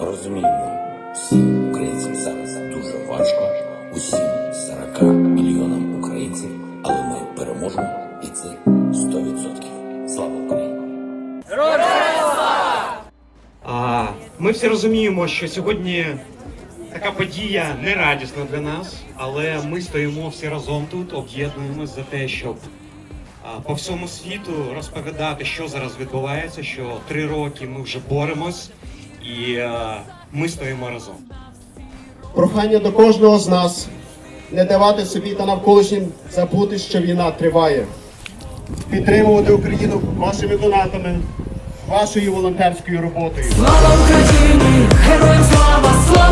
Розуміємо, всім українцям зараз дуже важко, усім 40 мільйонам українців, але ми переможемо і це 100%. Слава Україні! А, ми всі розуміємо, що сьогодні така подія не радісна для нас, але ми стоїмо всі разом тут, об'єднуємось за те, щоб по всьому світу розповідати, що зараз відбувається, що три роки ми вже боремось і а, ми стоїмо разом. Прохання до кожного з нас не давати собі та навколишнім забути, що війна триває. Підтримувати Україну вашими донатами, вашою волонтерською роботою. Слава Україні! Героям слава! Слава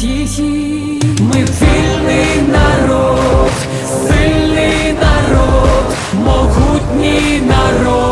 тихий, ми вільний народ, сильний народ, могутній народ.